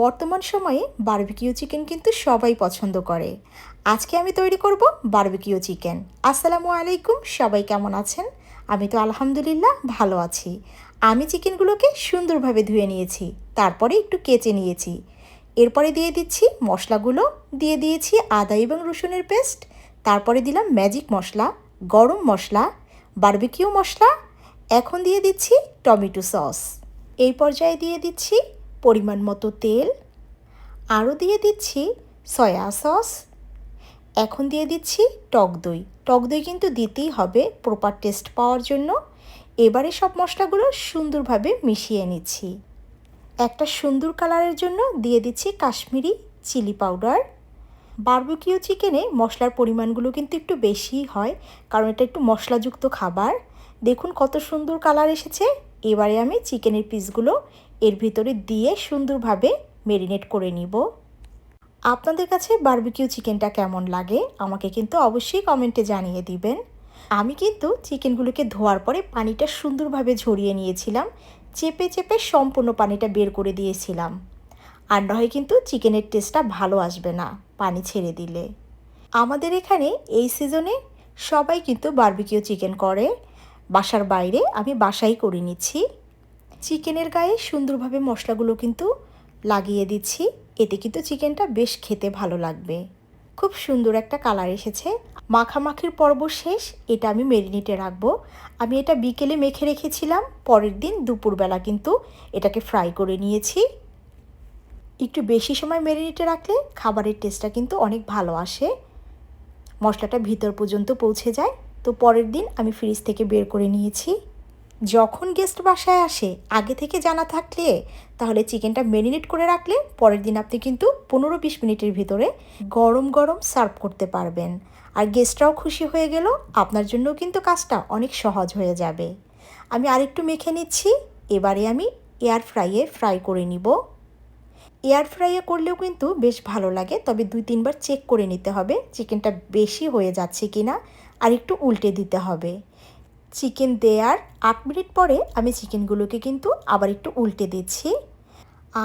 বর্তমান সময়ে barbecue chicken কিন্তু সবাই পছন্দ করে। আজকে আমি তৈরি করব বারবিকিউ চিকেন আসসালামু আলাইকুম, সবাই কেমন আছেন? আমি তো আলহামদুলিল্লাহ ভালো আছি। আমি চিকেনগুলোকে সুন্দরভাবে ধুয়ে নিয়েছি, তারপরে একটু কেচে নিয়েছি। এরপরে দিয়ে দিচ্ছি মশলাগুলো, দিয়ে দিয়েছি আদা এবং রসুনের পেস্ট, তারপরে দিলাম ম্যাজিক মশলা, গরম মশলা বারবিকিউ মশলা, এখন দিয়ে দিচ্ছি টমেটো সস। এই পর্যায়ে দিয়ে দিচ্ছি পরিমাণ মতো তেল। আরও দিয়ে দিচ্ছি সয়া সস। এখন দিয়ে দিচ্ছি টক দই। টক দই কিন্তু দিতেই হবে প্রপার টেস্ট পাওয়ার জন্য। এবারে সব মশলাগুলো সুন্দরভাবে মিশিয়ে নিচ্ছি। একটা সুন্দর কালারের জন্য দিয়ে দিচ্ছি কাশ্মীরি চিলি পাউডার। বারবিকিউ চিকেনে মশলার পরিমাণগুলো কিন্তু একটু বেশিই হয়, কারণ এটা একটু মশলাযুক্ত খাবার। দেখুন কত সুন্দর কালার এসেছে। এবারে আমি চিকেনের পিসগুলো এর ভিতরে দিয়ে সুন্দরভাবে মেরিনেট করে নিব। আপনাদের কাছে বারবিকিউ চিকেনটা কেমন লাগে, আমাকে কিন্তু অবশ্যই কমেন্টে জানিয়ে দিবেন। আমি কিন্তু চিকেনগুলোকে ধোয়ার পরে পানিটা সুন্দরভাবে ঝরিয়ে নিয়েছিলাম, চেপে চেপে সম্পূর্ণ পানিটা বের করে দিয়েছিলাম। আর নয় কিন্তু চিকেনের টেস্টটা ভালো আসবে না, পানি ছেড়ে দিলে। আমাদের এখানে এই সিজনে সবাই কিন্তু বারবিকিউ চিকেন করে। বাসার বাইরে আমি বাসাই করে নিচ্ছি। চিকেনের গায়ে সুন্দরভাবে মশলাগুলো কিন্তু লাগিয়ে দিচ্ছি। এতে কিন্তু চিকেনটা বেশ খেতে ভালো লাগবে। খুব সুন্দর একটা কালার এসেছে। মাখামাখির পর্ব শেষ। এটা আমি মেরিনেটে রাখব। আমি এটা বিকেলে মেখে রেখেছিলাম। পরের দিন দুপুরবেলা কিন্তু এটাকে ফ্রাই করে নিয়েছি। একটু বেশি সময় মেরিনেটে রাখলে খাবারের টেস্টটা কিন্তু অনেক ভালো আসে। মশলাটা ভিতর পর্যন্ত পৌঁছে যায়। তো পরের দিন আমি ফ্রিজ থেকে বের করে নিয়েছি। যখন গেস্ট বাসায় আসে, আগে থেকে জানা থাকলে, তাহলে চিকেনটা ম্যারিনেট করে রাখলে পরের দিন আপনি কিন্তু পনেরো বিশ মিনিটের ভিতরে গরম গরম সার্ভ করতে পারবেন। আর গেস্টরাও খুশি হয়ে গেল, আপনার জন্যও কিন্তু কাজটা অনেক সহজ হয়ে যাবে। আমি আরেকটু মেখে নিচ্ছি, এবারে আমি এয়ার ফ্রাইয়ে ফ্রাই করে নিব। এয়ার ফ্রাইয়ে করলেও কিন্তু বেশ ভালো লাগে, তবে দুই তিনবার চেক করে নিতে হবে চিকেনটা বেশি হয়ে যাচ্ছে কি না আর একটু উল্টে দিতে হবে। চিকেন দেওয়ার আট মিনিট পরে আমি চিকেনগুলোকে কিন্তু আবার একটু উল্টে দিচ্ছি।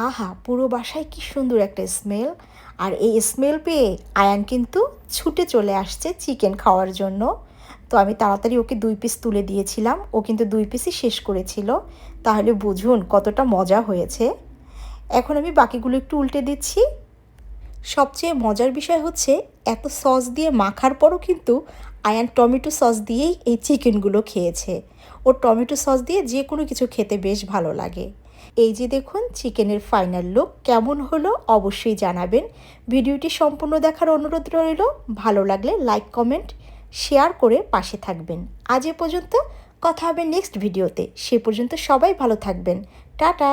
আহা, পুরো বাসায় কি সুন্দর একটা স্মেল, আর এই স্মেল পেয়ে আয়ান কিন্তু ছুটে চলে আসছে চিকেন খাওয়ার জন্য। তো আমি তাড়াতাড়ি ওকে দুই পিস তুলে দিয়েছিলাম, ও কিন্তু দুই পিসই শেষ করেছিল। তাহলে বুঝুন কতটা মজা হয়েছে। এখন আমি বাকিগুলো একটু উল্টে দিচ্ছি। সবচেয়ে মজার বিষয় হচ্ছে, এত সস দিয়ে মাখার পরও কিন্তু আয়ান টমেটো সস দিয়েই এই চিকেনগুলো খেয়েছে। ও টমেটো সস দিয়ে যে কোনো কিছু খেতে বেশ ভালো লাগে। এই যে দেখুন, চিকেনের ফাইনাল লুক কেমন হলো অবশ্যই জানাবেন। ভিডিওটি সম্পূর্ণ দেখার অনুরোধ রইল। ভালো লাগলে লাইক, কমেন্ট, শেয়ার করে পাশে থাকবেন। আজ এ পর্যন্ত, কথা হবে নেক্সট ভিডিওতে। সে পর্যন্ত সবাই ভালো থাকবেন। টাটা!